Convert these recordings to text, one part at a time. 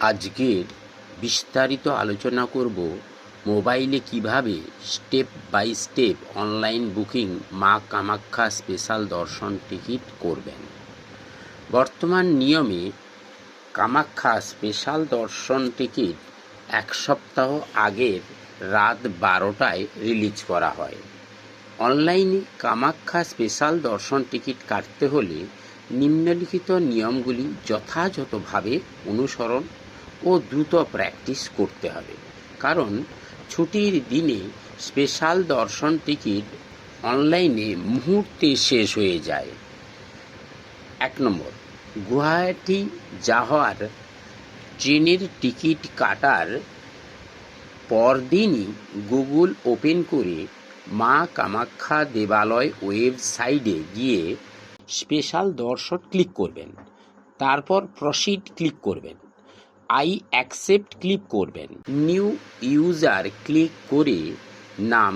আজকের বিস্তারিত আলোচনা করব মোবাইলে কীভাবে step by step online booking Maa Kamakhya special দর্শন টিকিট করবেন। বর্তমান নিয়মে কামাখ্যা স্পেশাল দর্শন টিকিট এক সপ্তাহ আগের রাত বারোটায় রিলিজ করা হয়। অনলাইনে কামাখ্যা স্পেশাল দর্শন টিকিট কাটতে হলে নিম্নলিখিত নিয়মগুলি যথাযথভাবে অনুসরণ ও দ্রুত প্র্যাকটিস করতে হবে। কারণ ছুটির দিনে স্পেশাল দর্শন টিকিট অনলাইনে মুহূর্তে শেষ হয়ে যায়। এক নম্বর, গুয়াহাটি যাওয়ার ট্রেনের টিকিট কাটার পরদিনই গুগল ওপেন করে মা কামাখ্যা দেবালয় ওয়েবসাইটে গিয়ে স্পেশাল দর্শন ক্লিক করবেন। তারপর প্রসিড ক্লিক করবেন। আই অ্যাকসেপ্ট ক্লিক করবেন। নিউ ইউজার ক্লিক করে নাম,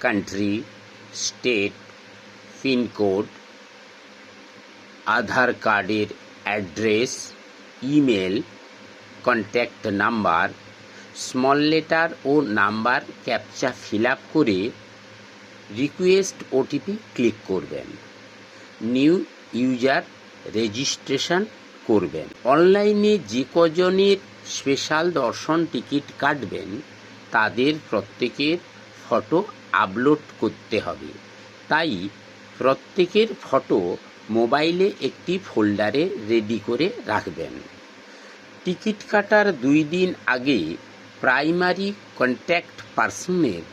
country, state pin code Aadhaar কার্ডের address, email, contact number, small letter ও নাম্বার ক্যাপচা ফিল আপ করে রিকোয়েস্ট ওটিপি ক্লিক করবেন। নিউ ইউজার রেজিস্ট্রেশন করবেন। অনলাইনে যে কজনের স্পেশাল দর্শন টিকিট কাটবেন, তাদের প্রত্যেকের ফটো আপলোড করতে হবে। তাই প্রত্যেকের ফটো মোবাইলে একটি ফোল্ডারে রেডি করে রাখবেন। টিকিট কাটার দুই দিন আগে প্রাইমারি কন্ট্যাক্ট পার্সনের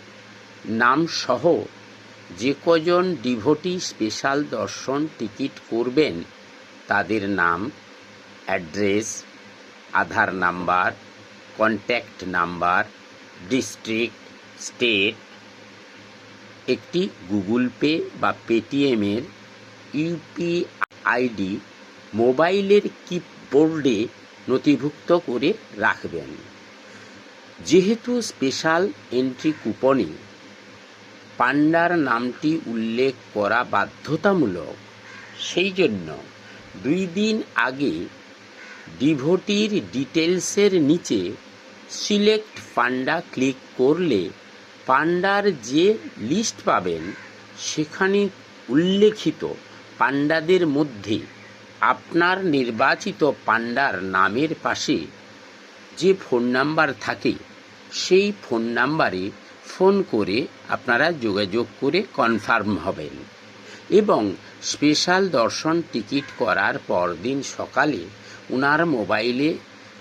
নাম সহ যে কজন ডিভোটি স্পেশাল দর্শন টিকিট করবেন, তাদের নাম address, Aadhaar number, contact number, district, state, একটি গুগল পে বা পেটিএমের ইউপিআইডি মোবাইলের কিবোর্ডে নথিভুক্ত করে রাখবেন। যেহেতু স্পেশাল এন্ট্রি কুপনে পান্ডার নামটি উল্লেখ করা বাধ্যতামূলক। সেই জন্য দুই দিন আগে ডিভোটির ডিটেলসের নিচে সিলেক্ট পান্ডা ক্লিক করলে পান্ডার যে লিস্ট পাবেন, সেখানে উল্লেখিত পান্ডাদের মধ্যে আপনার নির্বাচিত পান্ডার নামের পাশে যে ফোন নাম্বার থাকে, সেই ফোন নাম্বারে ফোন করে আপনারা যোগাযোগ করে কনফার্ম হবেন। এবং স্পেশাল দর্শন টিকিট করার পরদিন সকালে ওনার মোবাইলে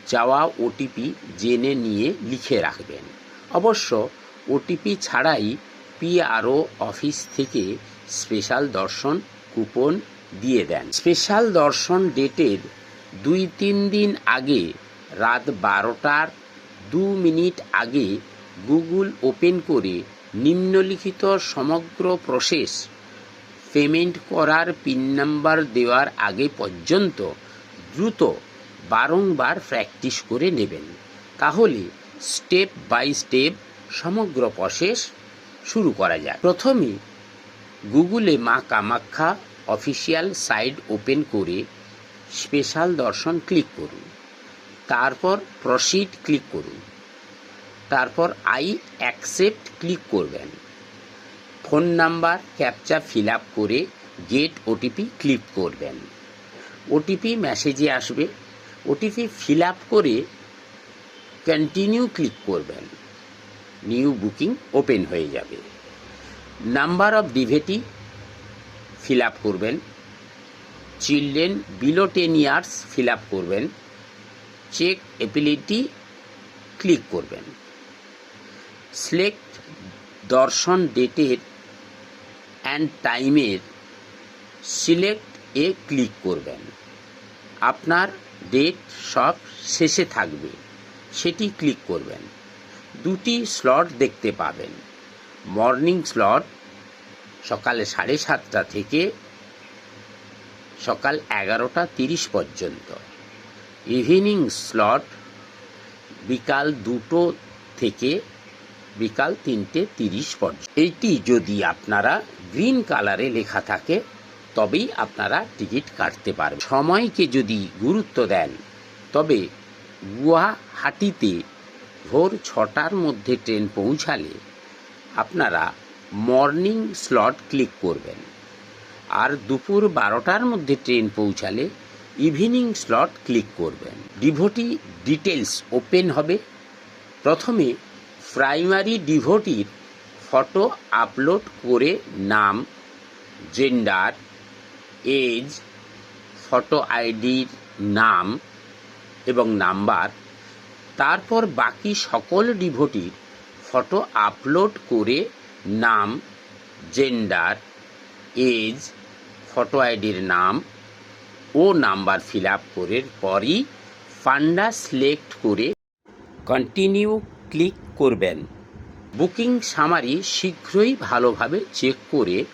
যাওয়া ওটিপি জেনে নিয়ে লিখে রাখবেন। অবশ্য ওটিপি ছাড়াই পিআরও অফিস থেকে স্পেশাল দর্শন কুপন দিয়ে দেন। স্পেশাল দর্শন ডেটের দুই তিন দিন আগে, রাত বারোটার দু মিনিট আগে গুগল ওপেন করে নিম্নলিখিত সমগ্র প্রসেস পেমেন্ট করার পিন নাম্বার দেওয়ার আগে পর্যন্ত দ্রুত বারংবার প্র্যাকটিস করে নেবেন। তাহলে স্টেপ বাই স্টেপ সমগ্র প্রসেস শুরু করা যায়। প্রথমে গুগলে Maa Kamakhya official site open করে স্পেশাল দর্শন ক্লিক করুন। তারপর প্রসিড ক্লিক করুন। তারপর আই অ্যাকসেপ্ট ক্লিক করবেন। Phone number captcha fill up করে গেট ওটিপি ক্লিক করবেন। ওটিপি মেসেজে আসবে। ওটিপি ফিল আপ করে কন্টিনিউ ক্লিক করবেন। নিউ বুকিং ওপেন হয়ে যাবে। Number of devotee fill up করবেন। Children below ten years fill up করবেন। চেক এপিলিটি ক্লিক করবেন। সিলেক্ট দর্শন ডেটের অ্যান্ড টাইমের সিলেক্ট এ ক্লিক করবেন। আপনার ডেট সব শেষে থাকবে, সেটি ক্লিক করবেন। দুটি স্লট দেখতে পাবেন। মর্নিং স্লট সকালে সাড়ে সাতটা থেকে সকাল এগারোটা তিরিশ পর্যন্ত। ইভিনিং স্লট বিকাল দুটো থেকে বিকাল তিনটে তিরিশ পর্যন্ত। এইটি যদি আপনারা গ্রিন কালারে লেখা থাকে, তবেই আপনারা টিকিট কাটতে পারবেন। সময়কে যদি গুরুত্ব দেন, তবে গুয়াহাটিতে ভোর ছটার মধ্যে ট্রেন পৌঁছালে আপনারা মর্নিং স্লট ক্লিক করবেন। আর দুপুর বারোটার মধ্যে ট্রেন পৌঁছালে ইভিনিং স্লট ক্লিক করবেন। ডিভোটি ডিটেলস ওপেন হবে। প্রথমে প্রাইমারি ডিভোটির ফটো আপলোড করে নাম, জেন্ডার, এজ, ফটো আইডির নাম এবং নাম্বার, তারপর বাকি সকল ডিভোটির ফটো আপলোড করে নাম, জেন্ডার, এজ, ফটো আইডির নাম ও নাম্বার ফিল আপ করে পরই ফান্ডা সিলেক্ট করে কন্টিনিউ ক্লিক করবেন। বুকিং সামারি শীঘ্রই ভালোভাবে চেক করে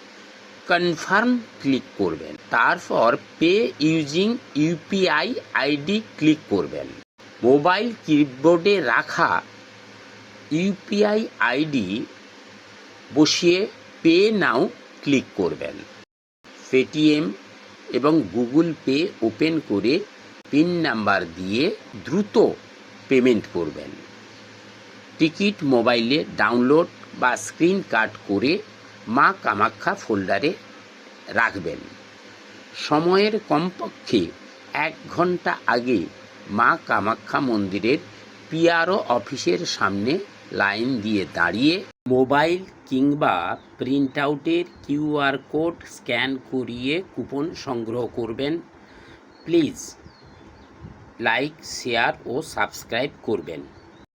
কনফার্ম ক্লিক করবেন। তারপর pay using UPI ID click করবেন। মোবাইল কিবোর্ডে রাখা ইউপিআই আইডি বসিয়ে পে নাও ক্লিক করবেন। পেটিএম এবং গুগল পে ওপেন করে পিন নাম্বার দিয়ে দ্রুত পেমেন্ট করবেন। টিকিট মোবাইলে ডাউনলোড বা স্ক্রিন কাট করে মা কামাখ্যা ফোল্ডারে রাখবেন। সময়ের কমপক্ষে এক ঘণ্টা আগে মা কামাখ্যা মন্দিরের পিআরও অফিসের সামনে লাইন দিয়ে দাঁড়িয়ে মোবাইল কিংবা প্রিন্ট আউটের কিউআর কোড স্ক্যান করিয়ে কুপন সংগ্রহ করবেন। প্লিজ লাইক, শেয়ার ও সাবস্ক্রাইব করবেন।